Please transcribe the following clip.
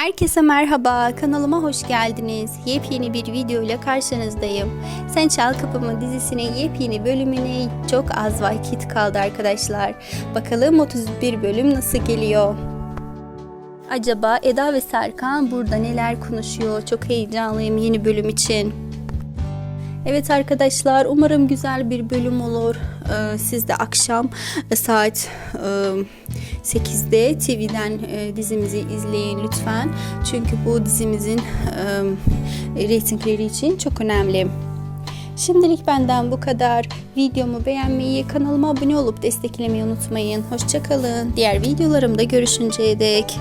Herkese merhaba, kanalıma hoş geldiniz. Yepyeni bir video ile karşınızdayım. Sen Çal Kapımı dizisinin yepyeni bölümüne çok az vakit kaldı arkadaşlar. Bakalım 31 bölüm nasıl geliyor? Acaba Eda ve Serkan burada neler konuşuyor? Çok heyecanlıyım yeni bölüm için. Evet arkadaşlar umarım güzel bir bölüm olur. Ee, siz de akşam e, saat e, 8'de TV'den e, dizimizi izleyin lütfen. Çünkü bu dizimizin e, reytingleri için çok önemli. Şimdilik benden bu kadar. Videomu beğenmeyi, kanalıma abone olup desteklemeyi unutmayın. Hoşçakalın. Diğer videolarımda görüşünceye dek.